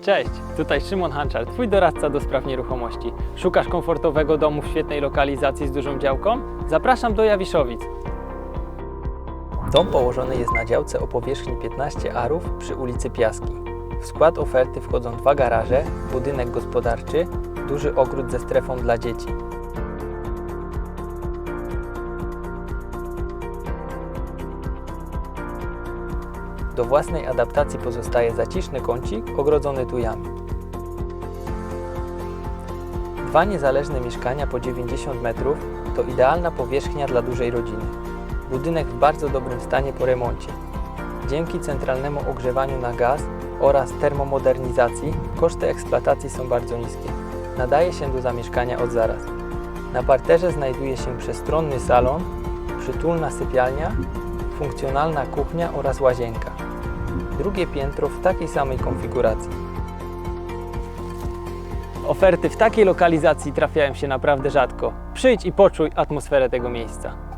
Cześć, tutaj Szymon Hanczar, Twój doradca do spraw nieruchomości. Szukasz komfortowego domu w świetnej lokalizacji z dużą działką? Zapraszam do Jawiszowic. Dom położony jest na działce o powierzchni 15 arów przy ulicy Piaski. W skład oferty wchodzą dwa garaże, budynek gospodarczy, duży ogród ze strefą dla dzieci. Do własnej adaptacji pozostaje zaciszny kącik ogrodzony tujami. Dwa niezależne mieszkania po 90 metrów to idealna powierzchnia dla dużej rodziny. Budynek w bardzo dobrym stanie po remoncie. Dzięki centralnemu ogrzewaniu na gaz oraz termomodernizacji koszty eksploatacji są bardzo niskie. Nadaje się do zamieszkania od zaraz. Na parterze znajduje się przestronny salon, przytulna sypialnia, funkcjonalna kuchnia oraz łazienka. Drugie piętro w takiej samej konfiguracji. Oferty w takiej lokalizacji trafiają się naprawdę rzadko. Przyjdź i poczuj atmosferę tego miejsca.